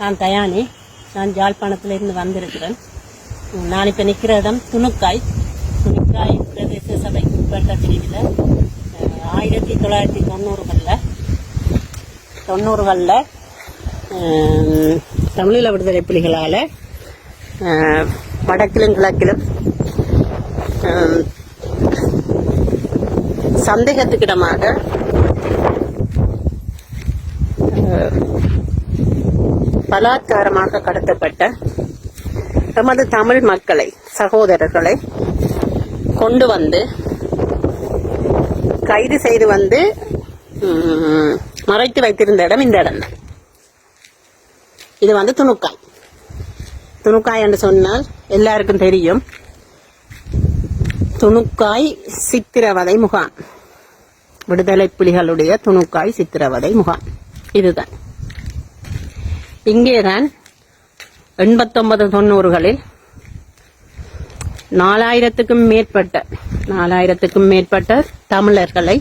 நான் தயானி. நான் யாழ்ப்பாணத்திலிருந்து வந்திருக்கிறேன். நான் இப்போ நிற்கிற இடம் துணுக்காய். துணுக்காய் பிரதேச சபைக்கு உட்பட்ட பிரிவில் ஆயிரத்தி தொள்ளாயிரத்தி தொண்ணூறுகளில் தொண்ணூறுகளில் தமிழீழ விடுதலை புலிகளால் வடக்கிலும் கிழக்கிலும் சந்தேகத்துக்கிடமாக பலாத்காரமாக கடத்தப்பட்ட நமது தமிழ் மக்களை சகோதரர்களை கொண்டு வந்து கைது செய்து வந்து மறைத்து வைத்திருந்த இடம் இந்த இடம். இது வந்து துணுக்காய். துணுக்காய் என்று சொன்னால் எல்லாருக்கும் தெரியும். துணுக்காய் சித்திரவதை முகாம். விடுதலை புலிகளுடைய துணுக்காய் சித்திரவதை முகாம். இதுதான். இங்கேதான் எண்பத்தொன்பது தொண்ணூறுகளில் நாலாயிரத்துக்கும் மேற்பட்ட நாலாயிரத்துக்கும் மேற்பட்ட தமிழர்களை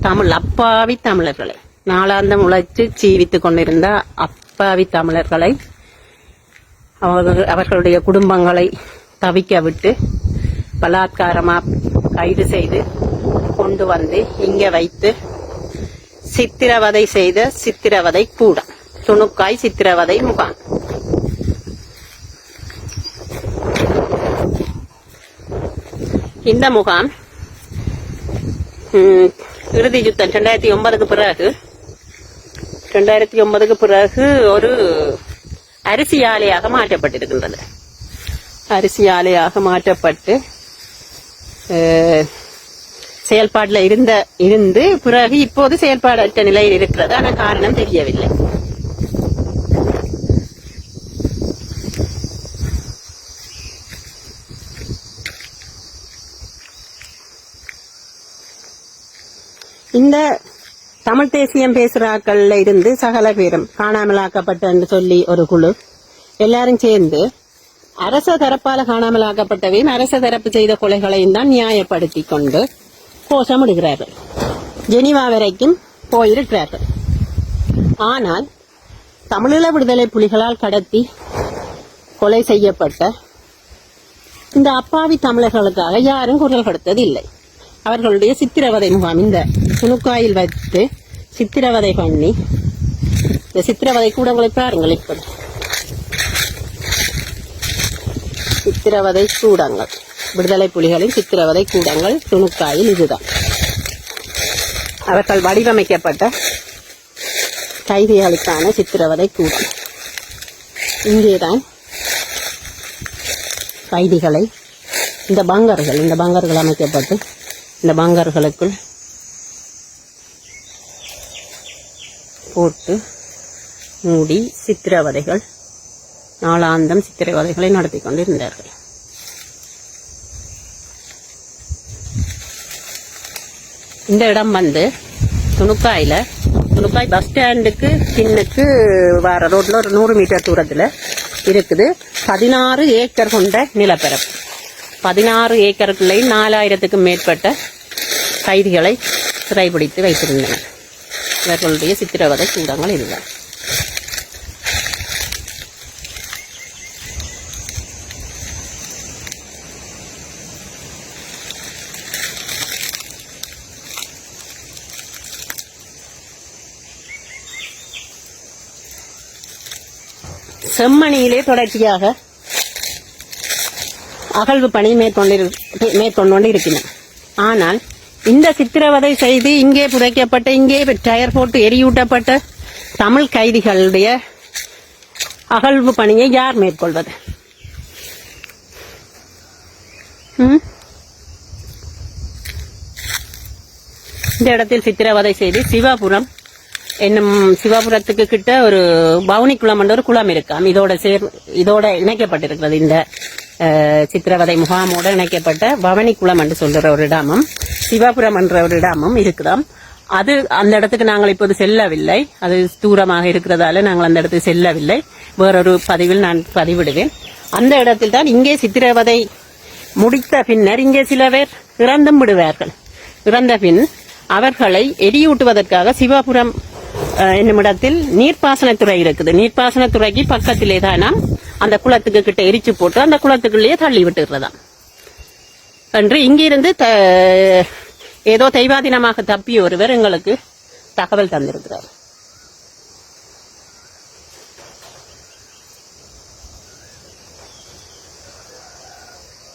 தமிழ் அப்பாவி தமிழர்களை நாளாந்தம் உழைச்சு ஜீவித்து கொண்டிருந்த அப்பாவி தமிழர்களை அவர்கள் அவர்களுடைய குடும்பங்களை தவிக்க விட்டு பலாத்காரமாக கைது செய்து கொண்டு வந்து இங்கே வைத்து சித்திரவதை செய்த சித்திரவதை கூடம் துணுக்காய் சித்திரவதை முகாம். இந்த முகாம் இறுதி யுத்தம் ரெண்டாயிரத்தி ஒன்பதுக்கு பிறகு ரெண்டாயிரத்தி ஒன்பதுக்கு பிறகு ஒரு அரிசி ஆலையாக மாற்றப்பட்டிருக்கின்றது. அரிசி ஆலையாக மாற்றப்பட்டு செயல்பாட்டில் இருந்த இருந்து பிறகு இப்போது செயல்பாடற்ற நிலையில் இருக்கிறது. ஆனால் காரணம் தெரியவில்லை. இந்த தமிழ் தேசியம் பேசுகிறாக்கள்ல இருந்து சகல பேரும் காணாமலாக்கப்பட்ட என்று சொல்லி ஒரு குழு. எல்லாரும் சேர்ந்து அரச தரப்பால காணாமலாக்கப்பட்டவையும் அரச தரப்பு செய்த கொலைகளையும் தான் நியாயப்படுத்தி கொண்டு கோஷமிடுகிறார்கள் ஜெனிவா வரைக்கும் போயிருக்கிறார்கள். ஆனால் தமிழீழ விடுதலை புலிகளால் கடத்தி கொலை செய்யப்பட்ட இந்த அப்பாவி தமிழர்களுக்காக யாரும் குரல் கொடுத்ததில்லை. அவர்களுடைய சித்திரவதை முகாம். இந்த துணுக்காயில் வைத்து சித்திரவதை பண்ணி இந்த சித்திரவதை கூடங்களை பாருங்கள் இப்படி சித்திரவதை கூடங்கள். விடுதலை புலிகளின் சித்திரவதை கூடங்கள் துணுக்காயில் இதுதான். அவர்கள் வடிவமைக்கப்பட்ட கைதிகளுக்கான சித்திரவதை கூடம். இங்கேதான் கைதிகளை இந்த பங்கர்கள் இந்த பங்கர்கள் அமைக்கப்பட்டு இந்த பங்கர்களுக்குள் போட்டு மூடி சித்திரவதைகள் நாளாந்தம் சித்திரவதைகளை நடத்தி கொண்டிருந்தார்கள். இந்த இடம் வந்து துணுக்காயில் துணுக்காய் பஸ் ஸ்டாண்டுக்கு பின்னுக்கு வர ரோட்ல ஒரு நூறு மீட்டர் தூரத்துல இருக்குது. பதினாறு ஏக்கர் கொண்ட நிலப்பரப்பு. பதினாறு ஏக்கருக்குள்ளே நாலாயிரத்துக்கும் மேற்பட்ட கைதிகளை சிறைபிடித்து வைத்திருந்தனர். இவர்களுடைய சித்திரவதை கூடங்கள் இதுதான். செம்மணியிலே தொடர்ச்சியாக அகழ்வு பணி மேற்கொண்டிரு மேற்கொண்டு கொண்டு இருக்கின்றன ஆனால் இந்த சித்திரவதை செய்து இங்கே புதைக்கப்பட்ட இங்கே டயர் போட்டு எரியூட்டப்பட்ட தமிழ் கைதிகளுடைய அகழ்வு பணியை யார் மேற்கொள்வது? இந்த இடத்தில் சித்திரவதை செய்து சிவாபுரம் என்னும் சிவாபுரத்துக்கு கிட்ட ஒரு பவுனி குளம் என்ற ஒரு குளம் இருக்காம். இதோட சேர் இதோட இணைக்கப்பட்டிருக்கிறது இந்த சித்திரவதை முகாமோடு இணைக்கப்பட்ட பவனி குளம் என்று சொல்ற ஒரு இடமும் சிவாபுரம் என்ற ஒரு இடமும் இருக்குதாம். அது அந்த இடத்துக்கு நாங்கள் இப்போது செல்லவில்லை. அது தூரமாக இருக்கிறதால நாங்கள் அந்த இடத்துக்கு செல்லவில்லை. வேறொரு பதிவில் நான் பதிவிடுவேன். அந்த இடத்தில் தான் இங்கே சித்திரவதை முடித்த பின்னர் இங்கே சில பேர் இறந்தும் விடுவார்கள். இறந்த பின் அவர்களை எரியூட்டுவதற்காக சிவாபுரம் என்னும் இடத்தில் நீர்ப்பாசனத்துறை இருக்குது. நீர்ப்பாசனத்துறைக்கு பக்கத்திலே தான் அந்த குளத்துக்கு கிட்ட எரிச்சு போட்டு அந்த குளத்துக்குள்ளேயே தள்ளி விட்டுறதாம் என்று இங்கிருந்து த- ஏதோ தெய்வாதீனமாக தப்பிய ஒருவர் எங்களுக்கு தகவல் தந்திருக்கிறார்.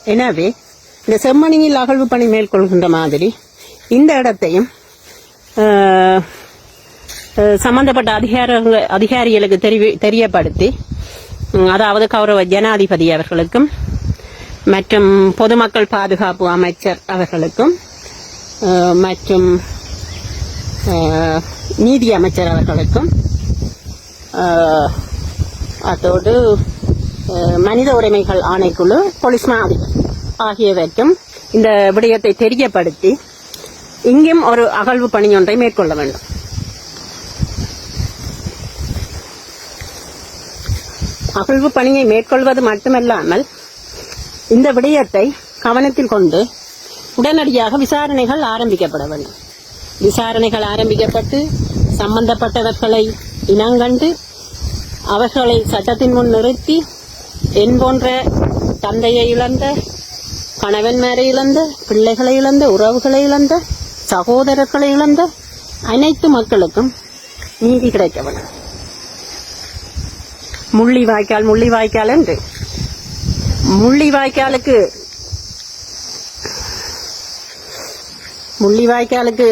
எனவே இந்த செம்மணியில் அகழ்வு பணி மேற்கொள்கின்ற மாதிரி இந்த இடத்தையும் அஹ், சம்பந்தப்பட்ட அதிகார அதிகாரிகளுக்கு தெரிவி- தெரியப்படுத்தி அதாவது கௌரவ ஜனாதிபதி அவர்களுக்கும் மற்றும் பொதுமக்கள் பாதுகாப்பு அமைச்சர் அவர்களுக்கும் மற்றும் நீதி அமைச்சர் அவர்களுக்கும் அதோடு மனித உரிமைகள் ஆணைக்குழு போலீஸ் மா ஆகியவற்றும் இந்த விடயத்தை தெரியப்படுத்தி இங்கும் ஒரு அகழ்வு பணி ஒன்றை மேற்கொள்ள வேண்டும். அகழ்வு பணியை மேற்கொள்வது மட்டுமல்லாமல் இந்த விடயத்தை கவனத்தில் கொண்டு உடனடியாக விசாரணைகள் ஆரம்பிக்கப்பட வேண்டும். விசாரணைகள் ஆரம்பிக்கப்பட்டு சம்பந்தப்பட்டவர்களை இனங்கண்டு அவர்களை சட்டத்தின் முன் நிறுத்தி என் போன்ற தந்தையை இழந்த கணவன்மாரை இழந்த பிள்ளைகளை இழந்த உறவுகளை இழந்த சகோதரர்களை இழந்த அனைத்து மக்களுக்கும் நீதி கிடைக்க வேண்டும். முள்ளி வாய்க்கால் முள்ளி வாய்க்கால் என்று. முள்ளி வாய்க்காலுக்கு முள்ளி வாய்க்காலுக்கு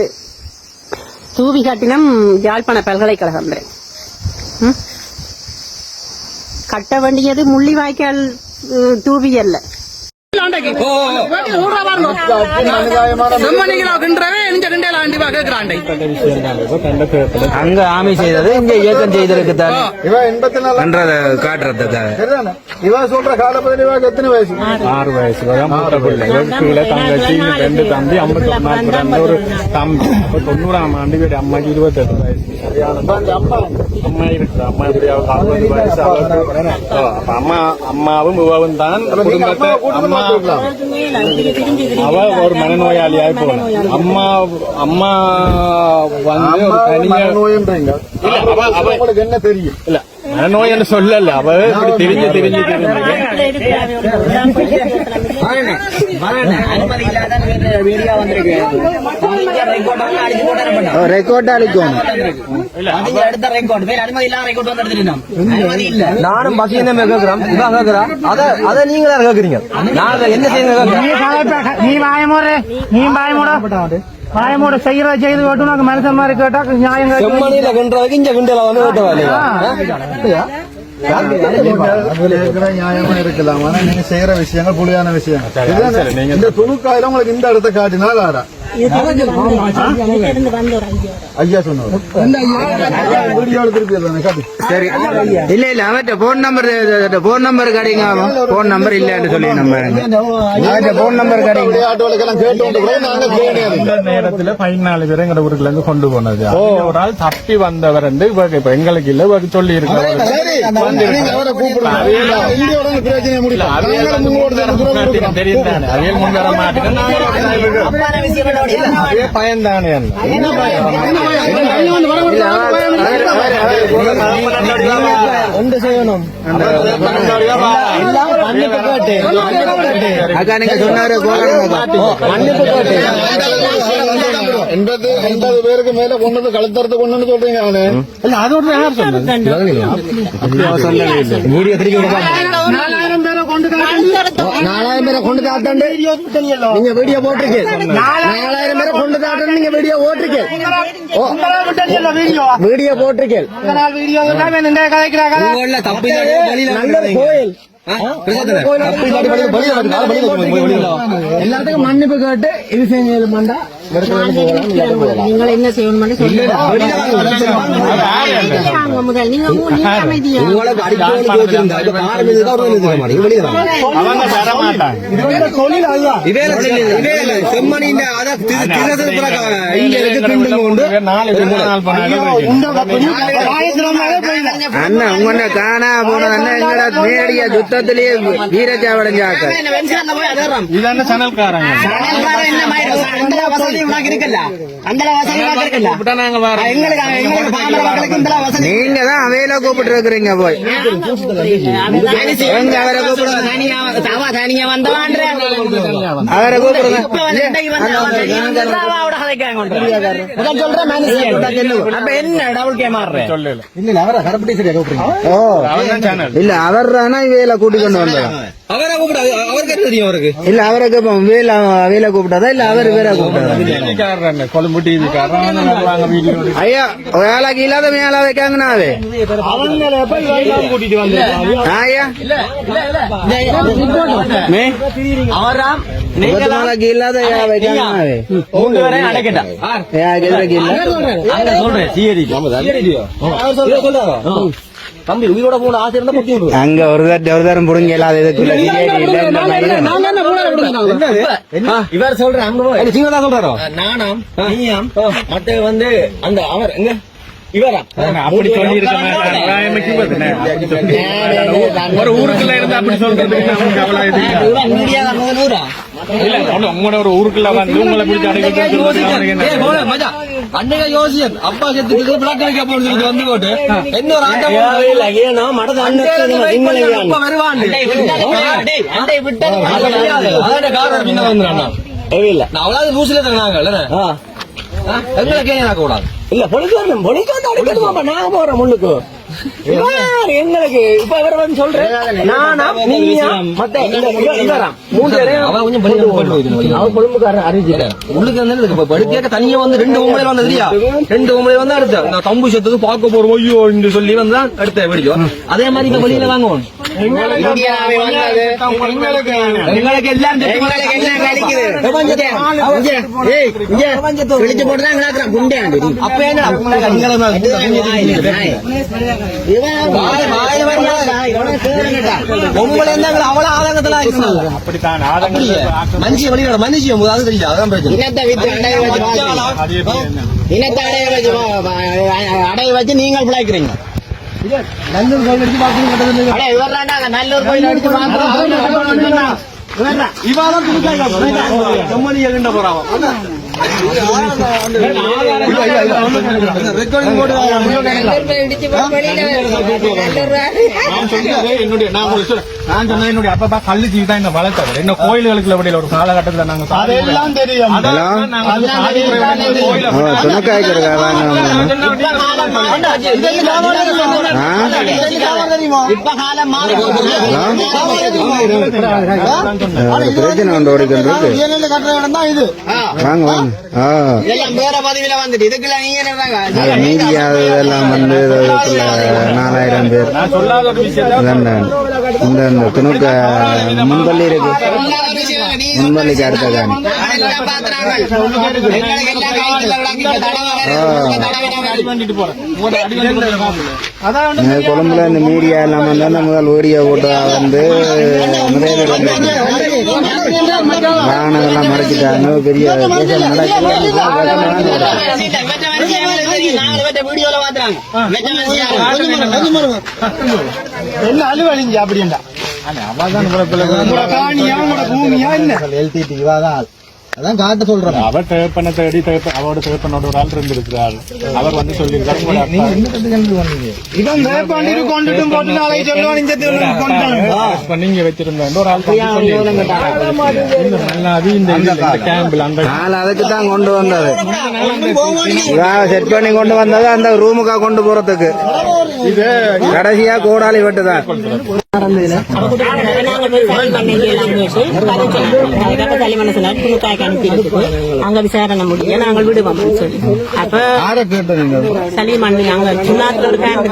தூவி கட்டினம் யாழ்ப்பாண பல்கலைக்கழகம்? கட்ட வேண்டியது முள்ளி வாய்க்கால் தூவி அல்ல. அங்க ஆமி செய்தது இங்க இயக்கம் செய்திருக்கு தான். இவன் எண்பத்தி நாலு பண்றத காட்டுறதுக்காக சரிதானே? இவன் சொல்ற காலப்பகுதி இவாக்கு எத்தனை வயசு? ஆறு. வயசுல தான் மூத்த பிள்ளை. கீழே தங்கச்சி ரெண்டு தம்பி ஐம்பத்தி ஒன்னாம் பிறந்த ஒரு தம்பி. இப்ப தொண்ணூறாம் ஆண்டு வீடு. அம்மாக்கு இருபத்தெட்டு வயசு. அம்மா? இருக்கு. அம்மா எப்படியாவது அறுபது வயசு? அவளுக்கு அம்மா அம்மாவும் இவவும் தான். குடும்பத்தை அம்மா அவ ஒரு மனநோயாளியாய் போன அம்மா அம்மா வந்து ஒரு தனியா நோயன்றீங்க இல்ல, அவ- அவ- உங்களுக்கு என்ன தெரியும் இல்ல மனநோய்னு சொல்லல அவ இப்படி தெரிஞ்சு தெரிஞ்சு தெரிஞ்சு ரெக்கார்ட் அளிக்கும் நானும் அத அத நீங்களா கேக்குறீங்க என்ன செய்யுங்க நீ வாயமோடு நீ வாயமோட வாயமோட செய்யறத செய்து கேட்டு உனக்கு மனுஷன் மாதிரி கேட்டா நியாயம் செம்மணியில கிண்டுறதுக்கு இங்க கிண்டல வந்து நியாயமா இருக்கலாம். ஆனா நீங்க செய்யற விஷயங்கள் புலியான விஷயங்கள்? இந்த துணுக்காயில உங்களுக்கு இந்த இடத்த காட்டினால் ஆடா இல்ல இல்ல அவர்கிட்ட போன் நம்பர் போன் நம்பர் கிடைங்க போன் நம்பர் இல்லன்னு சொல்லி நம்ம அவர்கிட்ட போன் நம்பர் நேரத்துல பதினாலு பேர் எங்க ஊருக்குள்ள இருந்து கொண்டு போனது. ஒரு ஆள் தப்பி வந்தவர் வந்து இவருக்கு இப்ப எங்களுக்கு இல்ல இவருக்கு சொல்லி கொடுக்கிறோம். தெரியும் தானே. அவையில் முன் வர மாட்டேங்க அதே பயன்தானே இல்ல அவர் அவர் அவர் ஒன்று செய்யணும்? அக்கா நீங்க சொன்னாரு மன்னிப்பு கேட்டு. எண்பது எண்பது பேருக்கு மேல கொண்டு வந்து கொண்டு வந்து சொல்றீங்க அவனு. பேரை கொண்டு நாலாயிரம் பேரை கொண்டு தாத்தண்டு நீங்க வீடியோ போட்டிருக்கீங்க. நாலாயிரம் பேரை கொண்டு தாத்தண்டு நீங்க வீடியோ போட்டிருக்கீங்க. ஓ. வீடியோ ஒரு கோயில். எல்லாத்துக்கும் மன்னிப்பு கேட்டு இது செஞ்சா நீங்கள் என்ன செய்யணும் முதல் நீங்க நீங்க அமைதியா. உங்களுக்கு அடிக்கடி கோச்சிருந்தா இப்ப ஆறு மணி தான் ஒரு மணி மாட்டேங்க வெளியே அவங்க வர மாட்டாங்க. இதே செம்மணியின் அத இங்க இருக்கு கிண்டு கொண்டு நாலு பேர் நாலு பண்ணாங்க அண்ணா உங்க காணா போனது அண்ணா எங்கடா நேரடியா யுத்தத்திலேயே வீரச்சாவடைஞ்சாக்க இதான சனல்காரங்க வசதி உனக்கு இருக்குல்ல கூப்பிட்டா நாங்க ஆ, வரோம். எங்களுக்கு எங்களுக்கு பாமர மக்களுக்கு இந்த வசதி. நீங்க தான் அவையில கூப்பிட்டு இருக்கிறீங்க போய். எங்க அவரை கூப்பிடுங்க. தனியா தவா தனியா வந்தவான்ற. அவரை கூப்பிடுங்க. இல்ல அவரை கரப்பட்டி சரியா கூப்பிடுறீங்க. ஓ. அவன் தான் சேனல் இல்ல அவர் தானே இவையில கூட்டி கொண்டு வந்ததா. அவரை கூப்பிட அவருக்கு. தெரியும் அவருக்கு. இல்ல அவரை கேப்போம் வேல வேல கூப்பிட்டதா? இல்ல அவர் வேற கூப்பிட்டதா? டிவிக்காரன் கொழும்பு டிவிக்காரன் வாங்க வீடியோ ஐயா வேலைக்கு இல்லாத மேல வைக்காங்கனாவே கூட்டிட்டு வந்து ஐயா. அவராம் நாளைக்கு இல்லாத இல்ல அங்க சொல்றேன் தம்பி உயிரோட போன ஆசை இருந்தா முத்தி விடுவோம் அங்க ஒரு தட்டு ஒரு தரம் புடுங்க இல்லாத இதுக்குள்ள இல்ல இவர் சொல்றேன் சொல்றாரோ? நானாம் நீயாம் மத்த வந்து அந்த அவர் எங்க? இவரா? அப்படி சொல்லி இருக்க ஒரு ஊருக்குள்ள இருந்து அப்படி சொல்றதுக்கு இல்ல. இல்ல உங்களோட ஒரு ஊருக்குள்ள வந்து உங்களை பிடிச்சி அன்னைக்கு அப்பா செத்துக்கு அடிக்க வந்து போட்டு. என்ன ஒரு ஆட்டம் ஏனோ மடத அண்ணன் வருவான் அதான் காரணம். பின்ன நான். அவ்வளவு லூசில எங்களை கேட்க கூடாது இல்ல பொலிக்காரன் பொலிக்காரன் அடிக்கணுமாப்பா நான் போறேன் முன்னுக்கு இவர் எங்களுக்கு இப்ப இவர் வந்து சொல்றேன் நானா நீங்க மத்த இந்த இவராம். மூணு பேரையும் அவ கொஞ்சம் பண்ணி போயிட்டு அவர் கொழும்புக்காரர் அறிவிச்சிட்டார் உள்ளுக்கு வந்து இப்ப படுக்கையாக தனியா வந்து ரெண்டு இல்லையா? உங்களை வந்து அடுத்த. நான் தம்பு செத்துக்கு பார்க்க போறோம். ஐயோ என்று சொல்லி வந்து தான் அடுத்த வெடிக்கும். அதே மாதிரி இப்ப வெளியில வாங்குவோம் எங்களுக்கு எல்லாம் போட்டுதான் அப்ப என்ன உங்களை இருந்தாங்க அவ்வளவு ஆதங்கத்துல அப்படித்தான் மனுஷிய வழியோட மனுஷியம் அது தெரியும் அதான் பிரச்சனை. இனத்தை? இனத்தை அடைய வச்சு அடைய வச்சு நீங்கள் பிழைக்கிறீங்க. நல்லூர் கோயில் அடிச்சு நல்லூர் அடிச்சு. இவாதான் துணிக்காய் போறான். நான் என்னுடைய அப்பா கல்லு ஜீவி தான் என்ன வளர்த்தவர் என்ன கோயில்களுக்கு விடையில ஒரு காலகட்டத்தில் நாங்க அதெல்லாம் தெரியும் பிரச்சனை இது வாங்க வாங்க ஆ. எல்லாம் வந்து நாலாயிரம் பேர். இந்த துணுக்க முன்பள்ளி இருக்கு. முன்பள்ளிக்கு அடுத்த காணி அடி பண்ணிட்டு போறேன். உங்களோட அடி பண்ணி கொடுக்குறேன். இந்த கொழும்புல இந்த மீடியா எல்லாம் வந்து முதல் வீடியோ போட்டு வந்து நிறைய பேர் வாகனங்கள்லாம் மறைச்சிட்டாங்க. பெரிய பாத்துறாங்க. என்ன அலுவலிங்க அப்படின்டா அதான் காட்ட சொல்றேன். அவர் தேப்பனை தேடி தேப்ப அவரோட தேப்பனோட ஒரு ஆள் இருந்திருக்கிறார் அவர் வந்து சொல்லியிருக்காரு நீங்க வச்சிருந்த ஒரு ஆள் அதுக்கு தான் கொண்டு வந்தது. செட் பண்ணி கொண்டு வந்தது அந்த ரூமுக்கா கொண்டு போறதுக்கு. இது கடைசியா கோடாலி அங்க விசாரணை நாங்கள் விடுவோம் சொல்லி அப்ப நீங்க சுண்ணாத்துல ஒரு கேம்ப்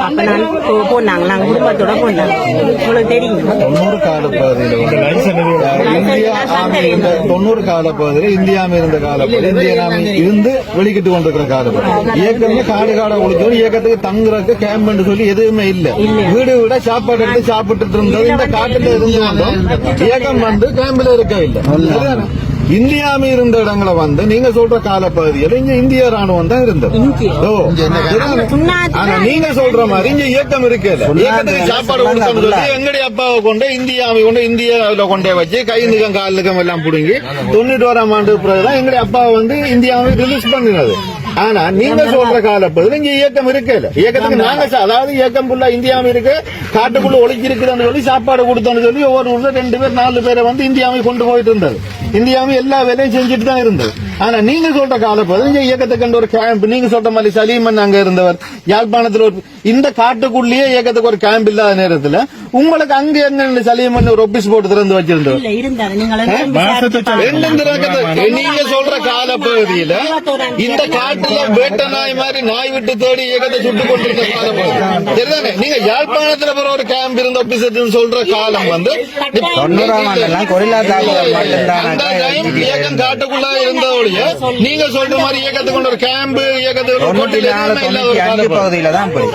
அப்ப நான் போ- போனாங்க நாங்க குடும்பத்தோட போனாங்க உங்களுக்கு தெரியும் தொண்ணூறு கால பகுதியில் தொண்ணூறு கால பகுதியில் இந்தியாவில் இருந்த கால பகுதியில் இந்திய இருந்த வெளிக்கிட்டு கொண்டிருக்கிற காடு இயக்கமே காடு காடை ஒழிச்சு இயக்கத்துக்கு தங்குறதுக்கு கேம்ப் சொல்லி எதுவுமே இல்ல. வீடு விட சாப்பாடு எடுத்து சாப்பிட்டு இருந்தது. இந்த காட்டுல இருந்து கொண்டும் இயக்கம் வந்து கேம்பில் இருக்க இல்லை? இந்தியாமி இருந்த இடங்களை வந்து நீங்க சொல்ற காலப்பகுதியில் இங்க இந்திய ராணுவம் தான் இருந்தது? ஆனா நீங்க சொல்ற மாதிரி இங்க இயக்கம் இயக்கத்துக்கு சாப்பாடு கொடுக்கணும் சொல்லி எங்களுடைய அப்பாவை கொண்டு இந்தியாவை கொண்டு இந்தியாவில கொண்டே வச்சு கை நிகம் கால் நிகம் எல்லாம் புடுங்கி தொண்ணூற்றி ஓராம் ஆண்டு பிறகுதான் எங்களுடைய அப்பாவை வந்து இந்தியாவை ரிலீஸ் பண்ணினது ஆனா நீங்க சொல்ற காலப்பகுதியில் இங்க இயக்கம் இருக்குல்ல இயக்கத்துக்கு நாங்க அதாவது இயக்கம் ஃபுல்லா இந்தியாவும் இருக்கு. காட்டுக்குள்ள ஒளிச்சு இருக்குதுன்னு சொல்லி சாப்பாடு கொடுத்தோம்னு சொல்லி ஒவ்வொரு ஊர்ல ரெண்டு பேர் நாலு பேரை வந்து இந்தியாவை கொண்டு போயிட்டு இருந்தது. இந்தியாவும் எல்லா வேலையும் செஞ்சுட்டு தான் இருந்தது. ஆனா நீங்க சொல்ற காலப்பகுதி இங்க இயக்கத்துக்கு ஒரு கேம்ப் நீங்க சொல்ற மாதிரி சலீமன் அங்க இருந்தவர் யாழ்ப்பாணத்துல ஒரு இந்த காட்டுக்குள்ளேயே இயக்கத்துக்கு ஒரு கேம்ப் இல்லாத நேரத்துல உங்களுக்கு அங்க எங்க சலீமன் ஒரு ஒபிஸ் போட்டு திறந்து வச்சிருந்தவர்? நீங்க சொல்ற காலப்பகுதியில இந்த காட்டுல வேட்ட நாய் மாதிரி நாய் விட்டு தேடி இயக்கத்தை சுட்டு கொண்டிருந்த காலப்பகுதி. சரிதானே? நீங்க யாழ்ப்பாணத்துல பிற ஒரு கேம்ப் இருந்த ஆபீசர் சொல்ற காலம் வந்து தொண்ணூறாம் தாக்குதல் மட்டும்தான். Time இயக்கம் காட்டுக்குள்ள இருந்த ஒழிய நீங்க சொல்ற மாதிரி இயக்கத்துக்கு கொண்டு ஒரு கேம்ப் இயக்கத்துக்கு. பகுதியில தான் போய்.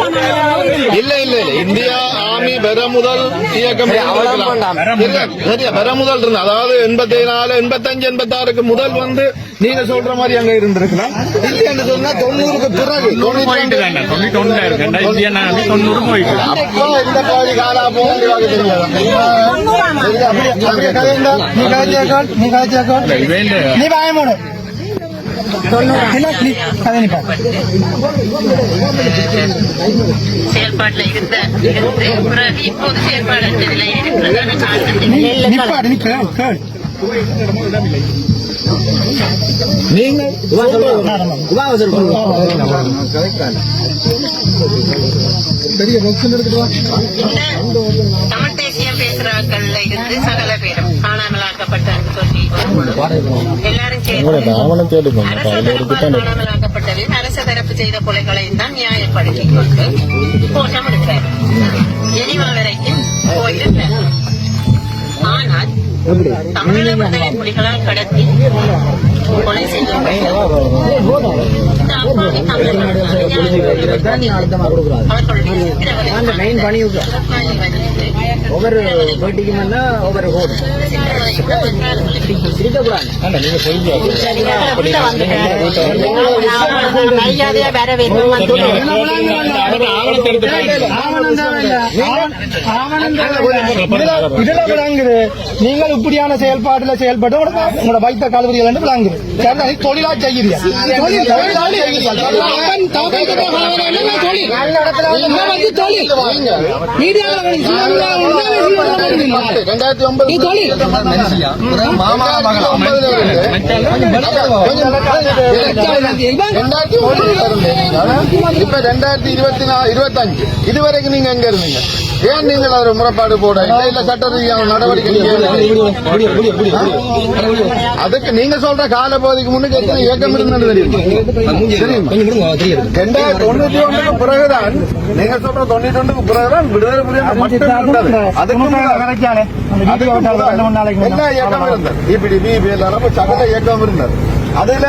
இல்ல இல்ல இல்ல. இந்தியா ஆர்மி பெற முதல் இயக்கம். சரியா? சரியா பெற முதல் இருந்தது அதாவது எண்பத்தி நாலு எண்பத்தஞ்சு எண்பத்தாறுக்கு முதல் வந்து நீங்க சொல்ற மாதிரி அங்க இருந்திருக்கலாம். இல்லைன்னு சொன்னா தொண்ணூறுக்கு பிறகு. அப்போ இந்த பாதி காலா போகும் தெரியாது. நீ கதை நிப்பா செயல்பாட்டுல இருந்த இருந்து பிறகு இப்போது செயல்பாடு நிலையில் இருக்கிறது நிப்பாடு நீ கேள் கேள் நீங்க பெரிய பக்ஷன் எடுத்துட்டு வா தமிழ் தேசியம் பேசுறாக்கள்ல இருந்து சகல பேரும் எல்லாரும் சேர்ந்து அரச தரப்பு செய்த கொலைகளையும் தான் நியாயப்படுத்தி கொண்டு கோஷம் எடுக்கிறார் ஜெனிவா வரைக்கும் போயிருக்கிறார் ஆனால் தமிழக விடுதலை புலிகளால் கடத்தி கொலை செய்யப்பட்ட இந்த அப்பாவி தமிழர்களுக்கு ஒவ்வொரு வீட்டுக்கு இதுல விளங்குது நீங்கள் இப்படியான செயல்பாடுல செயல்பட்டு உங்களோட வைத்த கல்லூரிகள் என்று விளங்குது தொழிலா செய்கிறீங்க தொழிலாளி இப்ப ரெண்டாயிரத்தி இருபத்தி நாலு இருபத்தஞ்சு இதுவரைக்கும் நீங்க எங்க இருந்தீங்க ஏன் நீங்கள் ஒரு முறைப்பாடு போட? இல்ல இல்ல சட்ட ரீதியான நடவடிக்கை? அதுக்கு நீங்க சொல்ற கால பகுதிக்கு முன்னுக்கு எத்தனை இயக்கம் இருந்தது தெரியுமா? தெரியுமா? ரெண்டாயிரத்தி தொண்ணூத்தி ஒண்ணுக்கு பிறகுதான் நீங்க சொல்ற தொண்ணூத்தி ஒண்ணுக்கு பிறகுதான் விடுதலை புலிகள் மட்டும் அதுக்கு எல்லா இயக்கம் இருந்தது. இப்படி பிபிஎல் அளவு சகல இயக்கம் இருந்தது. அதுல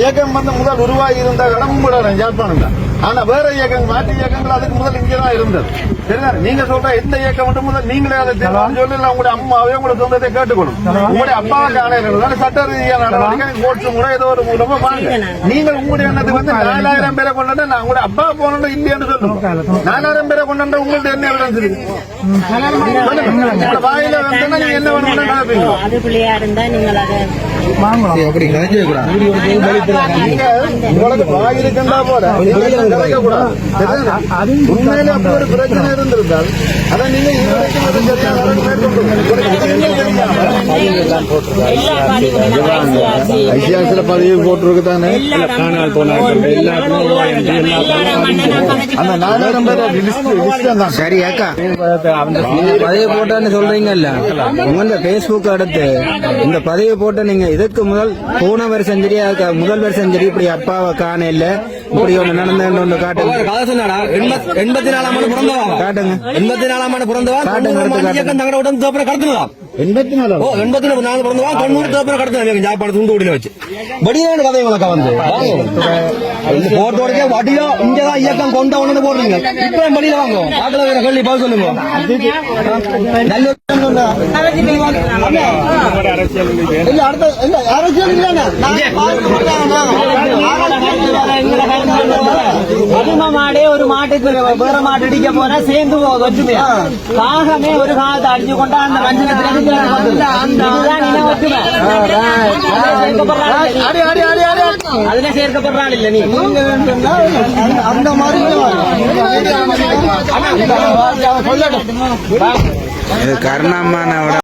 இயக்கம் வந்து முதல் உருவாகி இருந்த இடம் கூட யாழ்ப்பாணம் தான். ஆனா வேற இயக்கங்கள் மாற்று இயக்கங்கள் அதுக்கு முதல் இங்கதான் இருந்தது. சரிதானே? நீங்க சொல்ற எந்த இயக்கம் மட்டும் முதல் நீங்களே அதை சொல்லி உங்களுடைய அம்மாவே உங்களுக்கு சொந்தத்தை கேட்டுக்கணும் உங்களுடைய அப்பாவை காண சட்ட ரீதியான நடவடிக்கை கோட்ஸ் முறை ஏதோ ஒரு மூலமா வாங்க நீங்கள் உங்களுடைய எண்ணத்துக்கு வந்து நாலாயிரம் பேரை கொண்டு நான் உங்களுடைய அப்பா போனோம் இல்லையான்னு சொல்லுங்க நாலாயிரம் பேரை கொண்டு உங்கள்ட்ட என்ன எவிடன்ஸ் இருக்கு வாயில வந்தா நீங்க என்ன நினைப்பீங்க அது பிள்ளையா இருந்தா நீங்கள் அதை நீங்க உங்களுக்கு வாய் இருக்குன்னா போல. உண்மையிலே அப்படி ஒரு பிரச்சனை இருந்திருந்தால் அதை நீங்க இதுவரைக்கும் மேற்கொண்டு தெரியாம ஐசிஆர்சில. பதிவு போட்டிருக்கு தானே காணால் போனார்கள் அந்த நாலாயிரம் பேர் லிஸ்ட் லிஸ்ட் தான். சரி அக்கா. பதவி போட்டேன்னு சொல்றீங்கல்ல. உங்க இந்த பேஸ்புக் அடுத்து இந்த பதவி போட்ட நீங்க இதுக்கு முதல் போன வருஷம் சரி முதல் வருஷம் சரி இப்படி அப்பாவை காண இல்ல. இப்படி ஒண்ணு நடந்த ஒன்று காட்டுங்க. ஒரு கதை சொன்னாடா. எண்பத்- எண்பத்தி நாலாம் ஆண்டு பிறந்தவா? காட்டுங்க. எண்பத்தி நாலாம் ஆண்டு பிறந்தவா? காட்டுங்க, தொண்ணூறு எடுத்து எண்பத்தி நாலு ஓ எண்பத்தி நாலு பிறந்தவா தொண்ணூறு தோப்பரை கடத்தினா ஜாப்பாடு துண்டு உடனே வச்சு வடிவான கதை உங்களுக்கு வந்து போட்டோடக்கே வடியா இங்கதான் இயக்கம் கொண்ட உடனே போடுறீங்க இப்ப வழியில வாங்க பாக்கல வேற கேள்வி பதில் சொல்லுங்க நல்ல அரசியல் இல்ல அடுத்த இல்ல அரசியல் இல்லைண்ணா அடிமை மாடே ஒரு மாட்டுக்கு வேற மாட்டு அடிக்க போனா சேர்ந்து ஒற்றுமையா காகமே ஒரு காலத்தை அடிச்சு கொண்டா அந்த மஞ்சள் இதுதான் இன ஒற்றுமை. அடி அடி அடி அடி அதுல சேர்க்கப்படுறாள் இல்ல நீ. அந்த மாதிரி கருணாமான